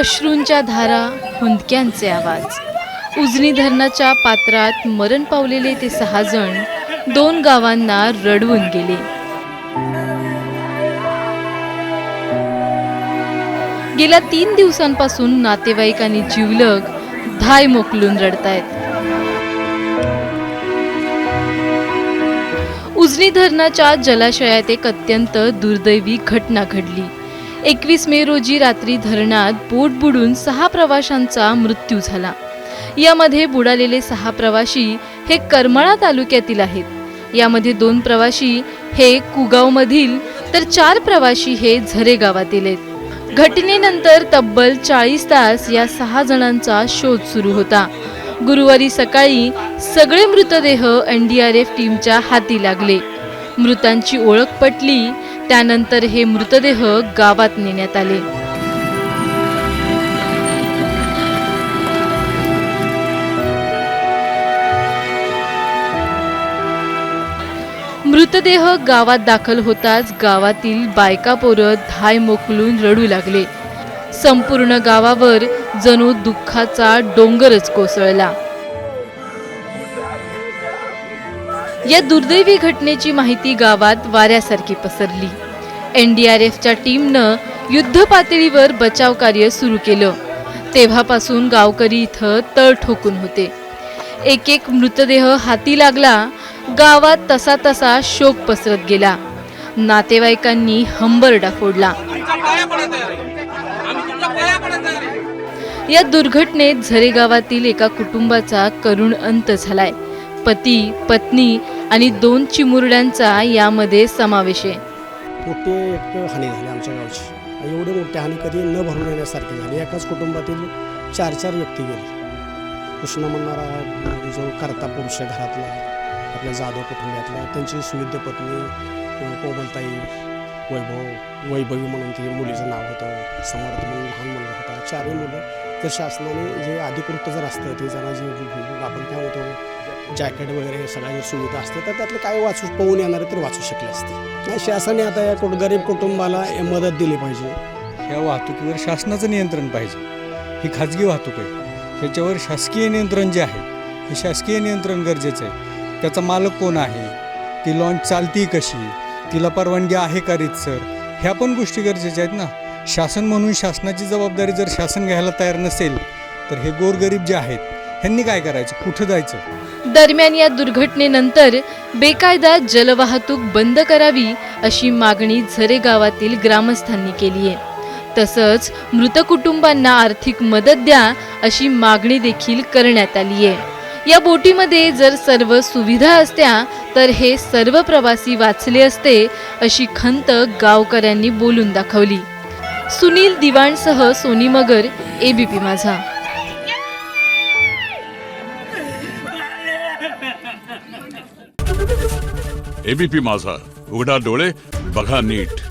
अश्रूंच्या धारा हुंदक्यांचे आवाज. उजनी धरणाच्या पात्रात मरण पावलेले ते सहा जण दोन गावांना रडवून गेले. गेल्या तीन दिवसांपासून नातेवाईकांनी जीवलग धाय मोकलून रडतायत. उजनी धरणाच्या जलाशयात एक अत्यंत दुर्दैवी घटना घडली. एकवीस मे रोजी रात्री धरणात बोट बुडून सहा प्रवाशांचा मृत्यू झाला. यामध्ये बुडालेले सहा प्रवाशी हे करमाळा तालुक्यातील आहेत. यामध्ये दोन प्रवाशी हे कुगावमधील तर चार प्रवाशी हे झरे गावातील आहेत. घटनेनंतर तब्बल चाळीस तास या सहा जणांचा शोध सुरू होता. गुरुवारी सकाळी सगळे मृतदेह एन डी आर एफ टीमच्या हाती लागले. मृतांची ओळख पटली त्यानंतर हे मृतदेह गावात नेण्यात आले. मृतदेह गावात दाखल होताच गावातील बायका पोरं धाय मोकलून रडू लागले. संपूर्ण गावावर जणू दुःखाचा डोंगरच कोसळला. या दुर्दैवी घटनेची माहिती गावात वाऱ्यासारखी पसरली. एन डी आर एफच्या टीमनं युद्ध पातळीवर बचाव कार्य सुरू केलं. तेव्हापासून गावकरी इथं तळ ठोकून होते. एक एक मृतदेह हाती लागला गावात तसा तसा शोक पसरत गेला. नातेवाईकांनी हंबरडा फोडला. या दुर्घटनेत झरे गावातील एका कुटुंबाचा करुण अंत झालाय. पती पत्नी आणि दोन चिमुरड्यांचा यामध्ये समावेश आहे. मोठी एक हानी झाली आमच्या गावची. आणि एवढी मोठी हानी कधी न भरून येण्यासारखी झाली. एकाच कुटुंबातील चार चार व्यक्ती गेले. कृष्ण म्हणणारा जो करता पुरुष आहे घरातला आपल्या जाधव कुटुंबातला त्यांची सुविद्य पत्नी अं, कोमलताई वैभव वैभवी म्हणून ती मुलीचं नाव होतं. समर्थ म्हणून लहान मुलगा होता. चारही मुलं तर शासनाने जे अधिकृत जर असतं ते जरा जे आपण काय होतो जॅकेट वगैरे सगळ्या जर सुविधा असतं तर त्यातलं काय वाचू पाहून येणारे तर वाचू शकले असते. नाही शासनाने आता या कुठ गरीब कुटुंबाला मदत दिली पाहिजे. या वाहतुकीवर शासनाचं नियंत्रण पाहिजे. ही खाजगी वाहतूक आहे. ह्याच्यावर शासकीय नियंत्रण जे आहे हे शासकीय नियंत्रण गरजेचं आहे. त्याचा मालक कोण आहे? ती लॉन्च चालती कशी? तिला परवानगी आहे का रीतसर? ह्या पण गोष्टी गरजेच्या आहेत ना. शासन म्हणून शासनाची जबाबदारी जर शासन घ्यायला तयार नसेल तर हे गोरगरीब जे आहेत ह्यांनी काय करायचं? कुठं जायचं? दरम्यान या दुर्घटनेनंतर बेकायदा जलवाहतूक बंद करावी अशी मागणी झरे गावातील ग्रामस्थांनी केली आहे. तसंच मृत कुटुंबांना आर्थिक मदत द्या अशी मागणी देखील करण्यात आली आहे. या बोटीमध्ये जर सर्व सुविधा असत्या तर हे सर्व प्रवासी वाचले असते अशी खंत गावकऱ्यांनी बोलून दाखवली. सुनील दिवाणसह सोनी मगर एबीपी माझा. एबीपी माझा. उघडा डोळे बघा नीट.